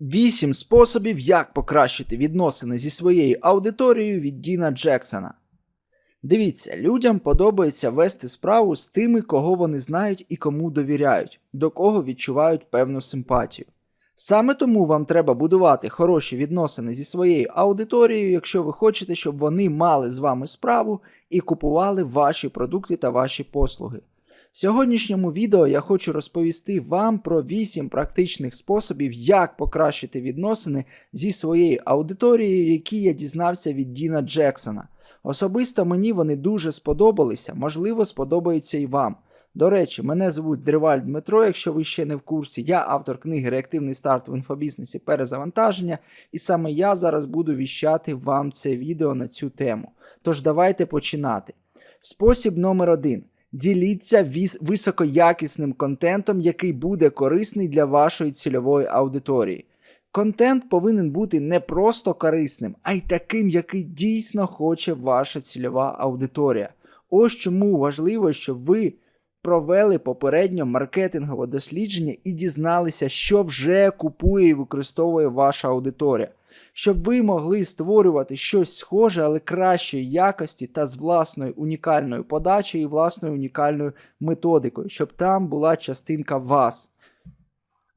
Вісім способів, як покращити відносини зі своєю аудиторією від Діна Джексона. Дивіться, людям подобається вести справу з тими, кого вони знають і кому довіряють, до кого відчувають певну симпатію. Саме тому вам треба будувати хороші відносини зі своєю аудиторією, якщо ви хочете, щоб вони мали з вами справу і купували ваші продукти та ваші послуги. В сьогоднішньому відео я хочу розповісти вам про 8 практичних способів, як покращити відносини зі своєю аудиторією, які я дізнався від Діна Джексона. Особисто мені вони дуже сподобалися, можливо, сподобаються і вам. До речі, мене звуть Дриваль Дмитро, якщо ви ще не в курсі, я автор книги Реактивний старт в інфобізнесі перезавантаження, і саме я зараз буду віщати вам це відео на цю тему. Тож давайте починати. Спосіб номер один. Діліться високоякісним контентом, який буде корисний для вашої цільової аудиторії. Контент повинен бути не просто корисним, а й таким, який дійсно хоче ваша цільова аудиторія. Ось чому важливо, щоб ви провели попередньо маркетингове дослідження і дізналися, що вже купує і використовує ваша аудиторія, щоб ви могли створювати щось схоже, але кращої якості та з власною унікальною подачею і власною унікальною методикою, щоб там була частинка вас.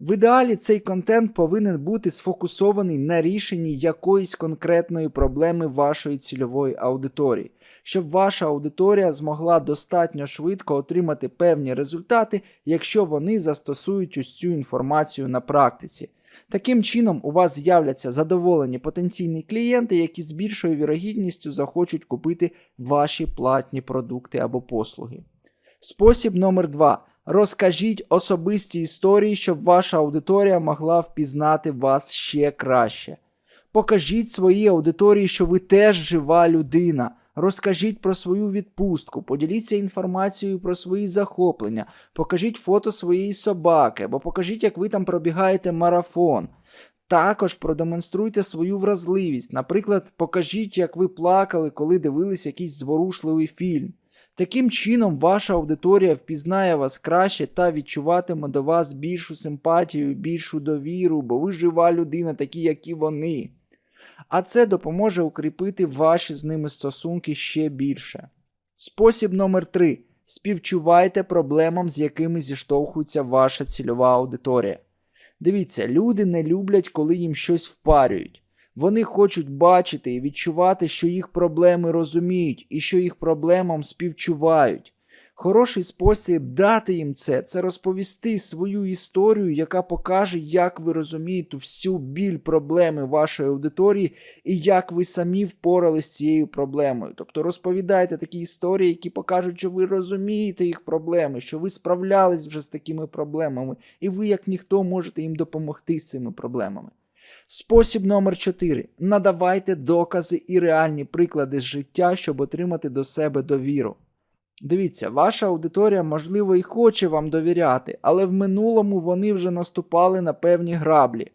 В ідеалі цей контент повинен бути сфокусований на рішенні якоїсь конкретної проблеми вашої цільової аудиторії, щоб ваша аудиторія змогла достатньо швидко отримати певні результати, якщо вони застосують ось цю інформацію на практиці. Таким чином, у вас з'являться задоволені потенційні клієнти, які з більшою вірогідністю захочуть купити ваші платні продукти або послуги. Спосіб номер 2. Розкажіть особисті історії, щоб ваша аудиторія могла впізнати вас ще краще. Покажіть своїй аудиторії, що ви теж жива людина. Розкажіть про свою відпустку, поділіться інформацією про свої захоплення, покажіть фото своєї собаки, або покажіть, як ви там пробігаєте марафон. Також продемонструйте свою вразливість. Наприклад, покажіть, як ви плакали, коли дивились якийсь зворушливий фільм. Таким чином, ваша аудиторія впізнає вас краще та відчуватиме до вас більшу симпатію, більшу довіру, бо ви жива людина, такі, як і вони. А це допоможе укріпити ваші з ними стосунки ще більше. Спосіб номер 3. Співчувайте проблемам, з якими зіштовхується ваша цільова аудиторія. Дивіться, люди не люблять, коли їм щось впарюють. Вони хочуть бачити і відчувати, що їх проблеми розуміють і що їх проблемам співчувають. Хороший спосіб дати їм це це розповісти свою історію, яка покаже, як ви розумієте всю біль проблеми вашої аудиторії і як ви самі впоралися з цією проблемою. Тобто розповідайте такі історії, які покажуть, що ви розумієте їх проблеми, що ви справлялись вже з такими проблемами, і ви, як ніхто, можете їм допомогти з цими проблемами. Спосіб номер 4. Надавайте докази і реальні приклади з життя, щоб отримати до себе довіру. Дивіться, ваша аудиторія, можливо, і хоче вам довіряти, але в минулому вони вже наступали на певні граблі.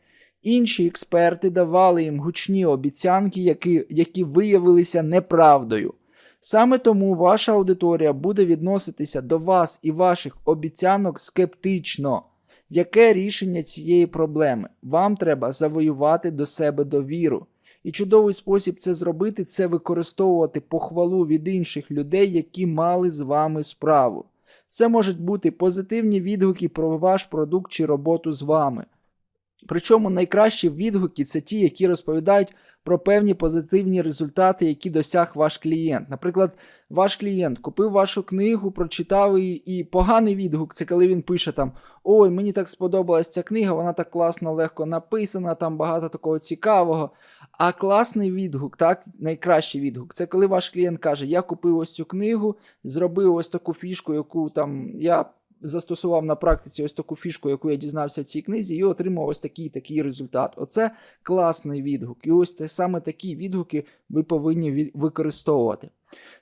Інші експерти давали їм гучні обіцянки, які, які виявилися неправдою. Саме тому ваша аудиторія буде відноситися до вас і ваших обіцянок скептично. Яке рішення цієї проблеми? Вам треба завоювати до себе довіру. І чудовий спосіб це зробити це використовувати похвалу від інших людей, які мали з вами справу. Це можуть бути позитивні відгуки про ваш продукт чи роботу з вами. Причому найкращі відгуки це ті, які розповідають про певні позитивні результати, які досяг ваш клієнт. Наприклад, ваш клієнт купив вашу книгу, прочитав її, і поганий відгук це коли він пише там: Ой, мені так сподобалась ця книга, вона так класно, легко написана, там багато такого цікавого. А класний відгук, так, найкращий відгук, це коли ваш клієнт каже: Я купив ось цю книгу, зробив ось таку фішку, яку там я застосував на практиці ось таку фішку, яку я дізнався в цій книзі, і отримав ось такий такий результат. Оце класний відгук. І ось це саме такі відгуки ви повинні використовувати.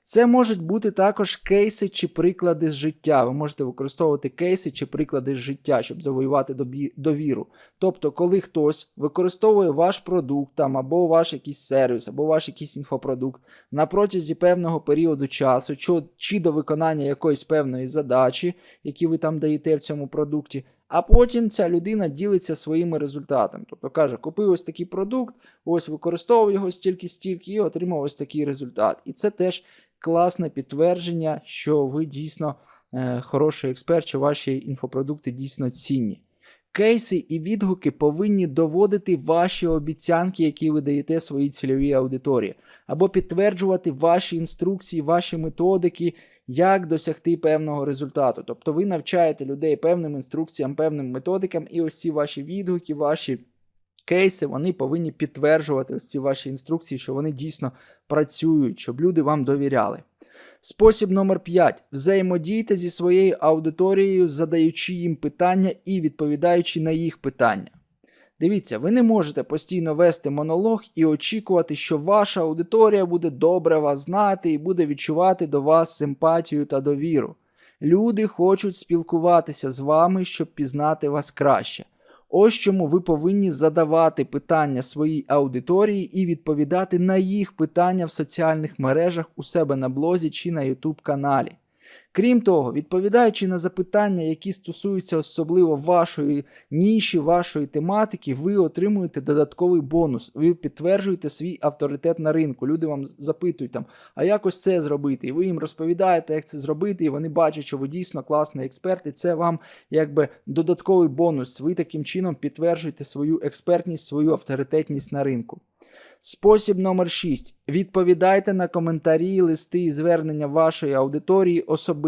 Це можуть бути також кейси чи приклади з життя. Ви можете використовувати кейси чи приклади з життя, щоб завоювати довіру. Тобто, коли хтось використовує ваш продукт там, або ваш якийсь сервіс, або ваш якийсь інфопродукт на протязі певного періоду часу, чи, чи до виконання якоїсь певної задачі, які ви там даєте в цьому продукті, А потім ця людина ділиться своїми результатами. Тобто каже, купив ось такий продукт, ось використовував його стільки-стільки і отримав ось такий результат. І це теж класне підтвердження, що ви дійсно е, хороший експерт, що ваші інфопродукти дійсно цінні. Кейси і відгуки повинні доводити ваші обіцянки, які ви даєте своїй цільовій аудиторії, або підтверджувати ваші інструкції, ваші методики, як досягти певного результату. Тобто ви навчаєте людей певним інструкціям, певним методикам, і ось ці ваші відгуки, ваші кейси, вони повинні підтверджувати ось ці ваші інструкції, що вони дійсно працюють, щоб люди вам довіряли. Спосіб номер 5. Взаємодійте зі своєю аудиторією, задаючи їм питання і відповідаючи на їх питання. Дивіться, ви не можете постійно вести монолог і очікувати, що ваша аудиторія буде добре вас знати і буде відчувати до вас симпатію та довіру. Люди хочуть спілкуватися з вами, щоб пізнати вас краще. Ось чому ви повинні задавати питання своїй аудиторії і відповідати на їх питання в соціальних мережах у себе на блозі чи на YouTube каналі. Крім того, відповідаючи на запитання, які стосуються особливо вашої ніші, вашої тематики, ви отримуєте додатковий бонус. Ви підтверджуєте свій авторитет на ринку. Люди вам запитують там, а як ось це зробити? І ви їм розповідаєте, як це зробити, і вони бачать, що ви дійсно класний експерт, і це вам якби додатковий бонус. Ви таким чином підтверджуєте свою експертність, свою авторитетність на ринку. Спосіб номер 6. Відповідайте на коментарі, листи і звернення вашої аудиторії особисто.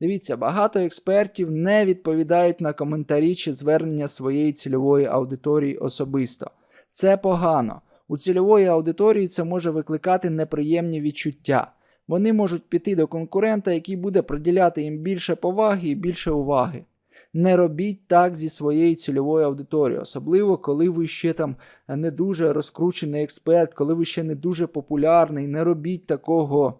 Дивіться, багато експертів не відповідають на коментарі чи звернення своєї цільової аудиторії особисто. Це погано. У цільової аудиторії це може викликати неприємні відчуття. Вони можуть піти до конкурента, який буде приділяти їм більше поваги і більше уваги. Не робіть так зі своєю цільовою аудиторією, особливо коли ви ще там не дуже розкручений експерт, коли ви ще не дуже популярний. Не робіть такого.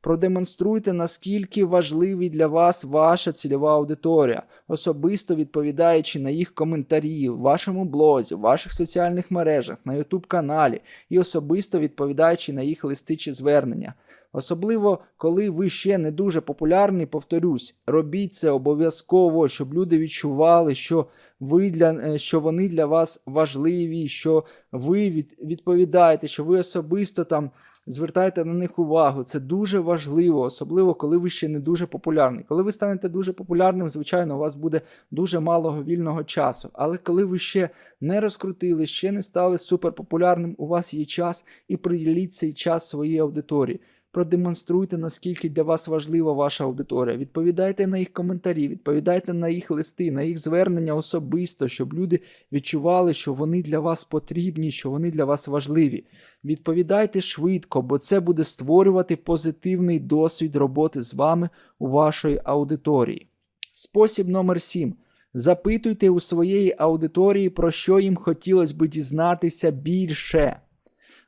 Продемонструйте, наскільки важливий для вас ваша цільова аудиторія, особисто відповідаючи на їх коментарі в вашому блозі, в ваших соціальних мережах, на YouTube каналі і особисто відповідаючи на їх листи чи звернення. Особливо, коли ви ще не дуже популярний, повторюсь, робіть це обов'язково, щоб люди відчували, що ви для, е, що вони для вас важливі, що ви від, відповідаєте, що ви особисто там звертаєте на них увагу. Це дуже важливо, особливо коли ви ще не дуже популярні. Коли ви станете дуже популярним, звичайно, у вас буде дуже мало вільного часу. Але коли ви ще не розкрутили, ще не стали суперпопулярним, у вас є час і приділіть цей час своїй аудиторії. Продемонструйте, наскільки для вас важлива ваша аудиторія. Відповідайте на їх коментарі, відповідайте на їх листи, на їх звернення особисто, щоб люди відчували, що вони для вас потрібні, що вони для вас важливі. Відповідайте швидко, бо це буде створювати позитивний досвід роботи з вами у вашої аудиторії. Спосіб номер 7. Запитуйте у своєї аудиторії, про що їм хотілося би дізнатися більше.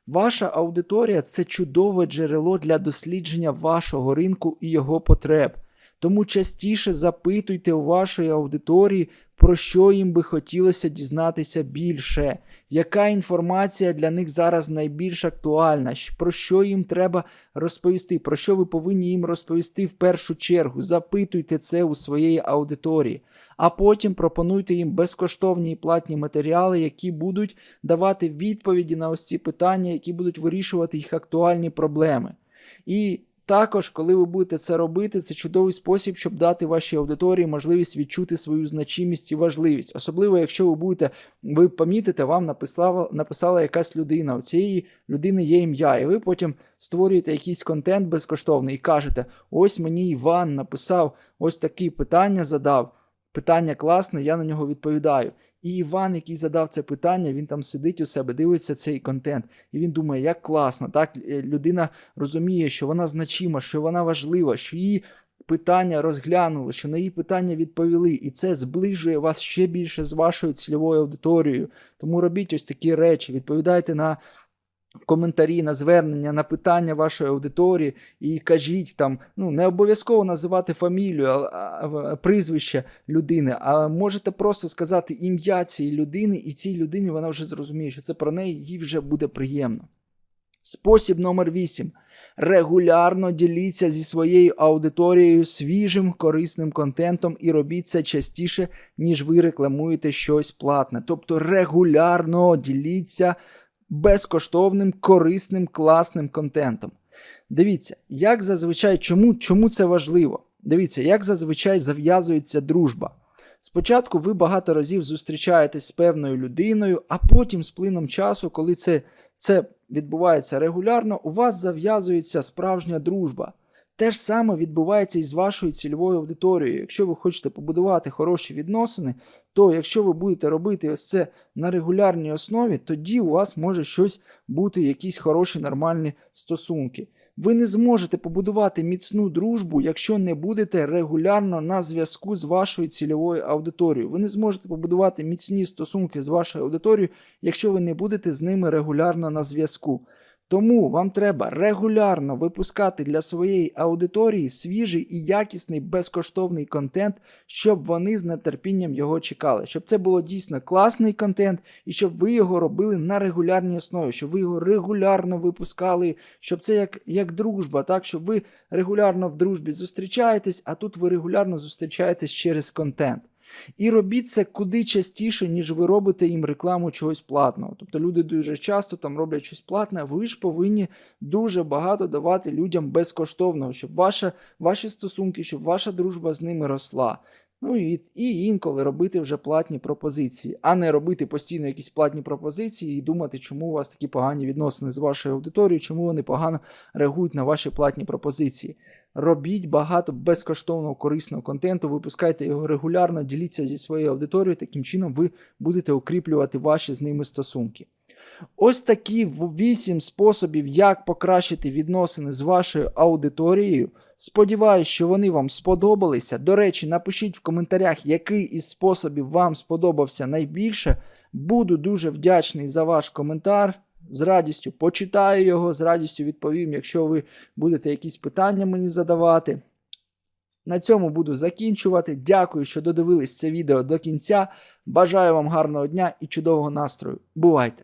Ваша аудиторія це чудове джерело для дослідження вашого ринку і його потреб. Тому частіше запитуйте у вашої аудиторії, про що їм би хотілося дізнатися більше, яка інформація для них зараз найбільш актуальна, про що їм треба розповісти, про що ви повинні їм розповісти в першу чергу. Запитуйте це у своєї аудиторії, а потім пропонуйте їм безкоштовні і платні матеріали, які будуть давати відповіді на ось ці питання, які будуть вирішувати їх актуальні проблеми. І також, коли ви будете це робити, це чудовий спосіб, щоб дати вашій аудиторії можливість відчути свою значимість і важливість. Особливо, якщо ви будете, ви помітите, вам написала написала якась людина. У цієї людини є ім'я, і ви потім створюєте якийсь контент безкоштовний і кажете: ось мені Іван написав ось такі питання задав. Питання класне, я на нього відповідаю. І Іван, який задав це питання, він там сидить у себе, дивиться цей контент, і він думає, як класно. Так е, людина розуміє, що вона значима, що вона важлива, що її питання розглянули, що на її питання відповіли, і це зближує вас ще більше з вашою цільовою аудиторією. Тому робіть ось такі речі, відповідайте на коментарі, на звернення, на питання вашої аудиторії і кажіть там, ну не обов'язково називати фамілію, а, а, прізвище людини, а можете просто сказати ім'я цієї людини, і цій людині вона вже зрозуміє, що це про неї їй вже буде приємно. Спосіб номер 8. Регулярно діліться зі своєю аудиторією свіжим корисним контентом і робіть це частіше, ніж ви рекламуєте щось платне. Тобто регулярно діліться безкоштовним, корисним, класним контентом. Дивіться, як зазвичай, чому, чому це важливо? Дивіться, як зазвичай зав'язується дружба. Спочатку ви багато разів зустрічаєтесь з певною людиною, а потім з плином часу, коли це, це відбувається регулярно, у вас зав'язується справжня дружба. Те ж саме відбувається і з вашою цільовою аудиторією. Якщо ви хочете побудувати хороші відносини, то якщо ви будете робити ось це на регулярній основі, тоді у вас може щось бути, якісь хороші нормальні стосунки. Ви не зможете побудувати міцну дружбу, якщо не будете регулярно на зв'язку з вашою цільовою аудиторією. Ви не зможете побудувати міцні стосунки з вашою аудиторією, якщо ви не будете з ними регулярно на зв'язку. Тому вам треба регулярно випускати для своєї аудиторії свіжий і якісний безкоштовний контент, щоб вони з нетерпінням його чекали, щоб це було дійсно класний контент, і щоб ви його робили на регулярній основі, щоб ви його регулярно випускали, щоб це як, як дружба, так щоб ви регулярно в дружбі зустрічаєтесь, а тут ви регулярно зустрічаєтесь через контент. І робіть це куди частіше, ніж ви робите їм рекламу чогось платного. Тобто люди дуже часто там роблять щось платне, ви ж повинні дуже багато давати людям безкоштовного, щоб ваша, ваші стосунки, щоб ваша дружба з ними росла. Ну і, і інколи робити вже платні пропозиції, а не робити постійно якісь платні пропозиції і думати, чому у вас такі погані відносини з вашою аудиторією, чому вони погано реагують на ваші платні пропозиції. Робіть багато безкоштовного корисного контенту, випускайте його регулярно, діліться зі своєю аудиторією, таким чином ви будете укріплювати ваші з ними стосунки. Ось такі 8 способів, як покращити відносини з вашою аудиторією. Сподіваюсь, що вони вам сподобалися. До речі, напишіть в коментарях, який із способів вам сподобався найбільше. Буду дуже вдячний за ваш коментар. З радістю почитаю його, з радістю відповім, якщо ви будете якісь питання мені задавати. На цьому буду закінчувати. Дякую, що додивились це відео до кінця. Бажаю вам гарного дня і чудового настрою. Бувайте!